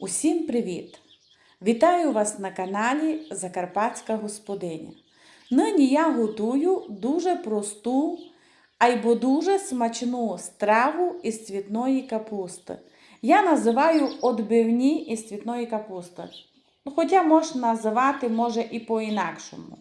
Усім привіт! Вітаю вас на каналі Закарпатська Господиня. Нині я готую дуже просту, айбо дуже смачну страву із цвітної капусти. Я називаю отбивні із цвітної капусти. Ну, Хоча можна називати може і по-інакшому.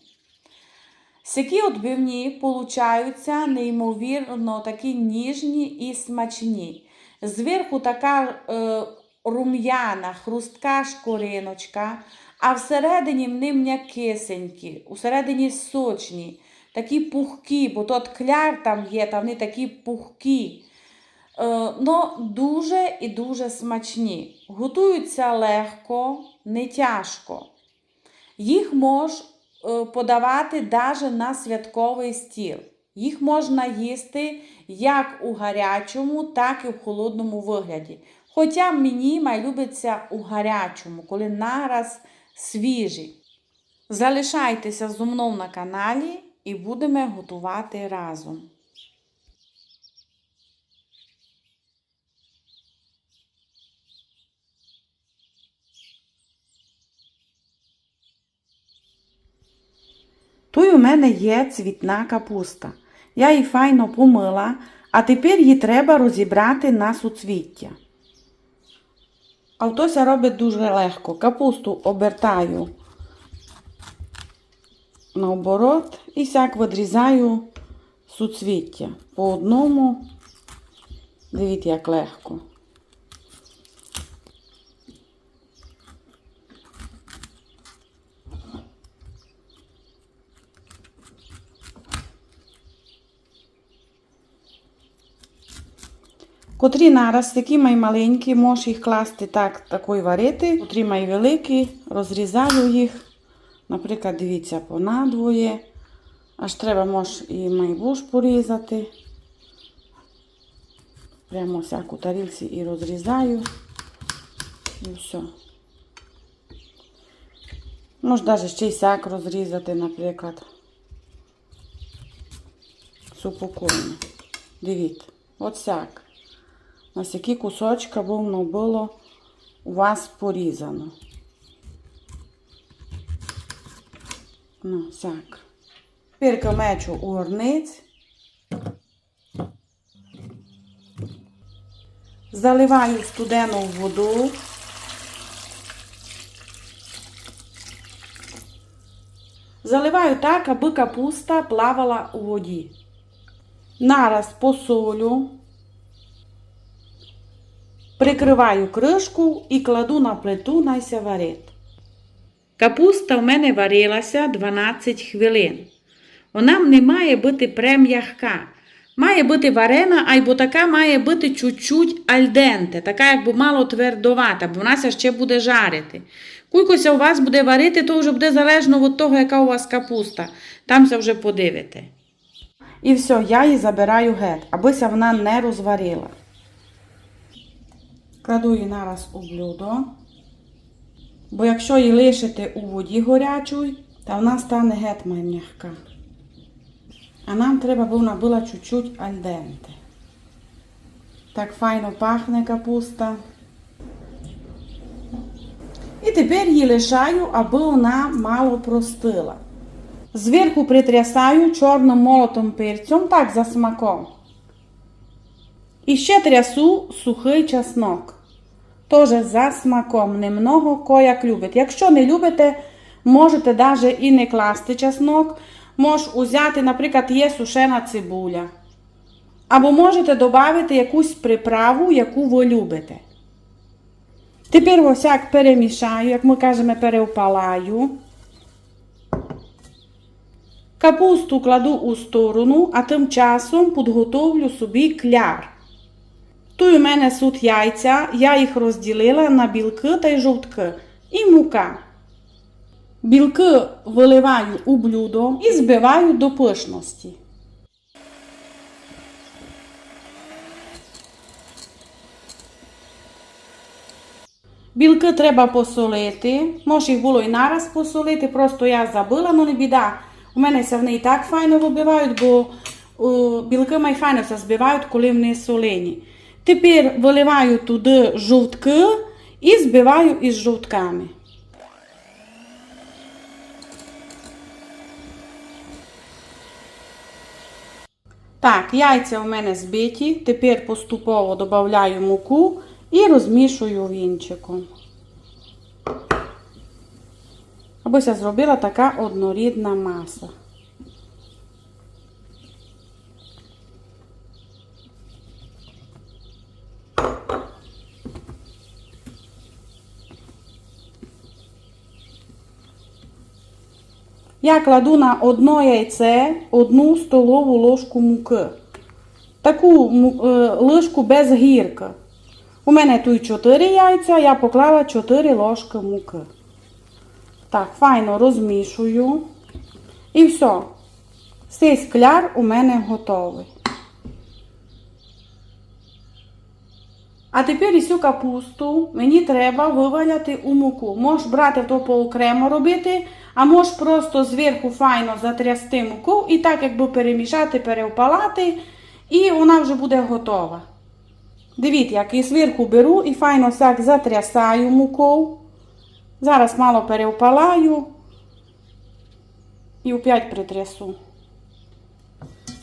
Сякі отбивні получаються неймовірно такі ніжні і смачні. Зверху така е, рум'яна, хрустка шкориночка, а всередині вони м'якисенькі, усередині сочні, такі пухкі, бо тут кляр там є, та вони такі пухкі. Но дуже і дуже смачні. Готуються легко, не тяжко. Їх мож е, подавати навіть на святковий стіл. Їх можна їсти як у гарячому, так і в холодному вигляді. Хоча мені май любиться у гарячому, коли нараз свіжі. Залишайтеся зо мною на каналі і будемо готувати разом. Тут у мене є цвітна капуста. Я її файно помила, а тепер її треба розібрати на суцвіття. Автося робить дуже легко. Капусту обертаю наоборот і сяк відрізаю суцвіття. По одному, дивіться, як легко. Котрі нараз, такі май маленькі, можеш їх класти так, такої варити. Котрі май великі, розрізаю їх. Наприклад, дивіться, по надвоє. Аж треба може і майбуш порізати. Прямо всяку тарілці і розрізаю. І все. Може навіть ще й сяк розрізати, наприклад. Супокойно. Дивіться, от сяк. На які кусочки воно було у вас порізано. Ну, сяк. Тепер мечу у горниць. Заливаю студену воду. Заливаю так, аби капуста плавала у воді. Нараз посолю. Прикриваю кришку і кладу на плиту найся варить. Капуста в мене варилася 12 хвилин. Вона не має бути прем'ягка. Має бути варена, або така має бути чуть-чуть альденте, така якби мало твердовата, бо вона ще буде жарити. Кулькося у вас буде варити, то вже буде залежно від того, яка у вас капуста. Тамся вже подивите. І все, я її забираю геть, абися вона не розварила. Кладу її нараз у блюдо. Бо якщо її лишити у воді горячій, то вона стане геть м'яка. А нам треба, бо вона була чуть-чуть альденте. Так файно пахне капуста. І тепер її лишаю, аби вона мало простила. Зверху притрясаю чорним молотим перцем, так за смаком. І ще трясу сухий чеснок. Тоже за смаком, немного ко як любить. Якщо не любите, можете навіть і не класти чеснок. Мож узяти, наприклад, є сушена цибуля. Або можете додати якусь приправу, яку ви любите. Тепер ось як перемішаю, як ми кажемо, переопалаю. Капусту кладу у сторону, а тим часом підготовлю собі кляр. Тут у мене суть яйця, я їх розділила на білки та й жовтки і мука. Білки виливаю у блюдо і збиваю до пишності. Білки треба посолити. Може їх було і нараз посолити, просто я забила, але не біда. У мене се вони і так файно вибивають, бо білки май файно се збивають, коли вони солені. Тепер виливаю туди жовтки і збиваю із жовтками. Так, яйця у мене збиті. Тепер поступово додаю муку і розмішую вінчиком. Абося зробила така однорідна маса. Я кладу на одно яйце одну столову ложку муки. Таку е, ложку без гірка. У мене тут 4 яйця, я поклала 4 ложки муки. Так, файно розмішую. І все. Цей скляр у мене готовий. А тепер і цю капусту мені треба виваляти у муку. Можеш брати то поокремо робити, а можеш просто зверху файно затрясти муку і так якби перемішати, перевпалати, і вона вже буде готова. Дивіться, як і зверху беру і файно так затрясаю муку. Зараз мало перевпалаю і опять притрясу.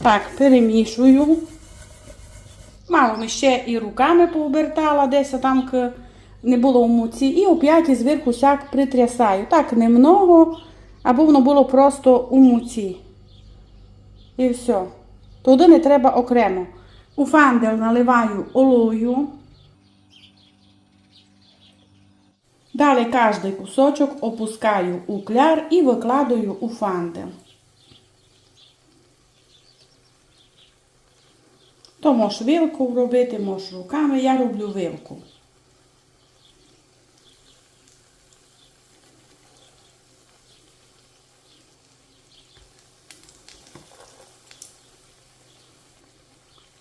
Так, перемішую. Мало ми ще і руками пообертала, десь там к- не було в муці. І опять зверху сяк притрясаю. Так, немного, аби воно було просто у муці. І все. Туди не треба окремо. У фандел наливаю олою. Далі кожний кусочок опускаю у кляр і викладаю у фандел. То можеш вилку робити, можеш руками, я роблю вилку.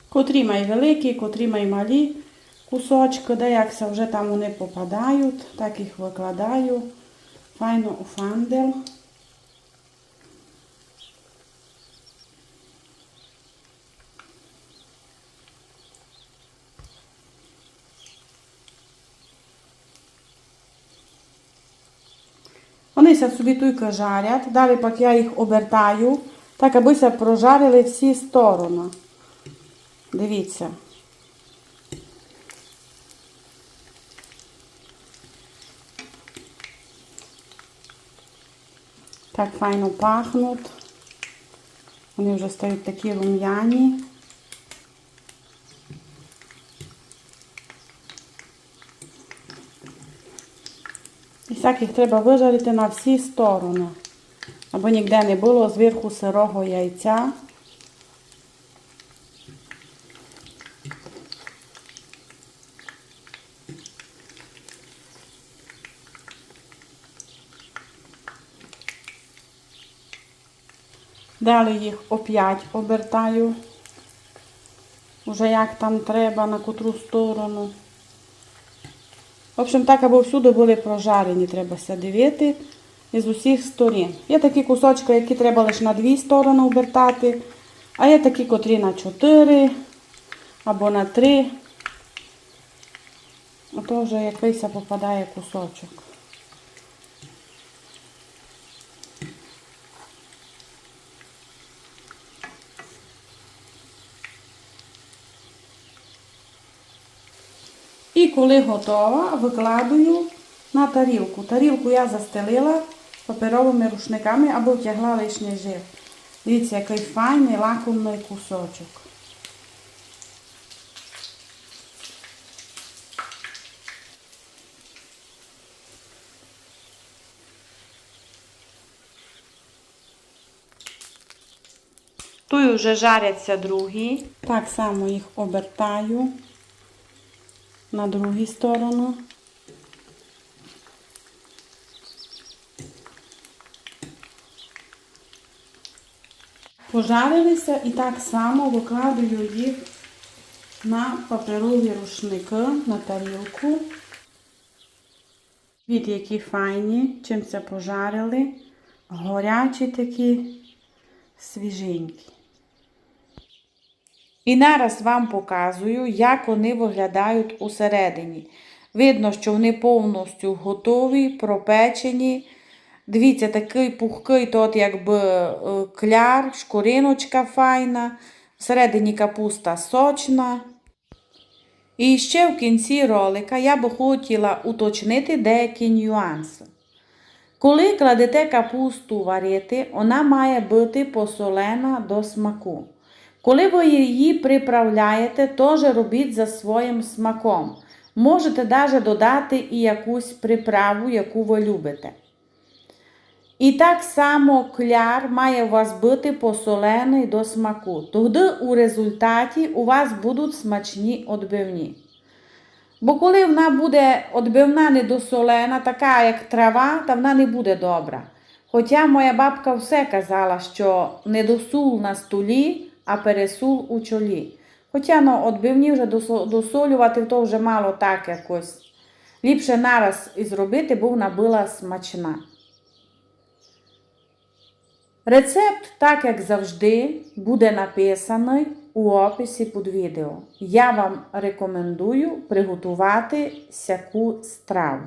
Котрі май великі, котрі май малі кусочки, де якся вже там вони попадають, так їх викладаю файно у фандел. Вони ся собі тільки жарять, далі пак я їх обертаю, так аби ся прожарили всі сторони. Дивіться. Так файно пахнуть. Вони вже стають такі рум'яні. І так їх треба вижарити на всі сторони, аби ніде не було зверху сирого яйця. Далі їх оп'ять обертаю, вже як там треба, на котру сторону. В общем, так, аби всюди були прожарені, треба все дивити із усіх сторін. Є такі кусочки, які треба лише на дві сторони обертати, а є такі, котрі на чотири або на три. Ото вже якийсь попадає кусочок. Коли готова, викладую на тарілку. Тарілку я застелила паперовими рушниками або втягла лишній жир. Дивіться, який файний лакомний кусочок. Тут вже жаряться другі. Так само їх обертаю на другу сторону. Пожарилися і так само викладаю їх на паперові рушники, на тарілку. Від які файні, чим це пожарили. Горячі такі, свіженькі. І зараз вам показую, як вони виглядають усередині. Видно, що вони повністю готові, пропечені. Дивіться, такий пухкий, тут якби е, кляр, шкуриночка файна, всередині капуста сочна. І ще в кінці ролика я би хотіла уточнити деякі нюанси. Коли кладете капусту варити, вона має бути посолена до смаку. Коли ви її приправляєте, теж робіть за своїм смаком. Можете навіть додати і якусь приправу, яку ви любите. І так само кляр має у вас бути посолений до смаку. Тоді у результаті у вас будуть смачні відбивні. Бо коли вона буде відбивна недосолена, така як трава, то вона не буде добра. Хоча моя бабка все казала, що недосул на столі, а пересул у чолі. Хоча ну, відбивні вже досолювати, то вже мало так якось. Ліпше нараз і зробити, бо вона була смачна. Рецепт, так як завжди, буде написаний у описі під відео. Я вам рекомендую приготувати сяку страву.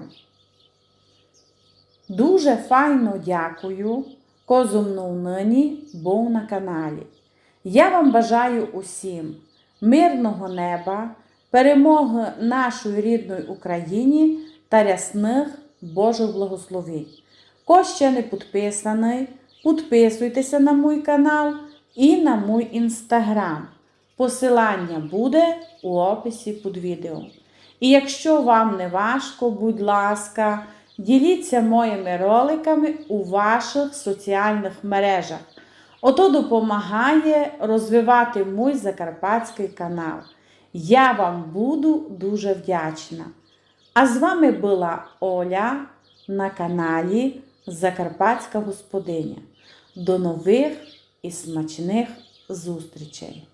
Дуже файно дякую, козу нині був на каналі. Я вам бажаю усім мирного неба, перемоги нашої рідної Україні та рясних Божих благословень. Хто ще не підписаний, підписуйтеся на мій канал і на мій інстаграм. Посилання буде у описі під відео. І якщо вам не важко, будь ласка, діліться моїми роликами у ваших соціальних мережах. Ото допомагає розвивати мій закарпатський канал. Я вам буду дуже вдячна. А з вами була Оля на каналі Закарпатська Господиня. До нових і смачних зустрічей!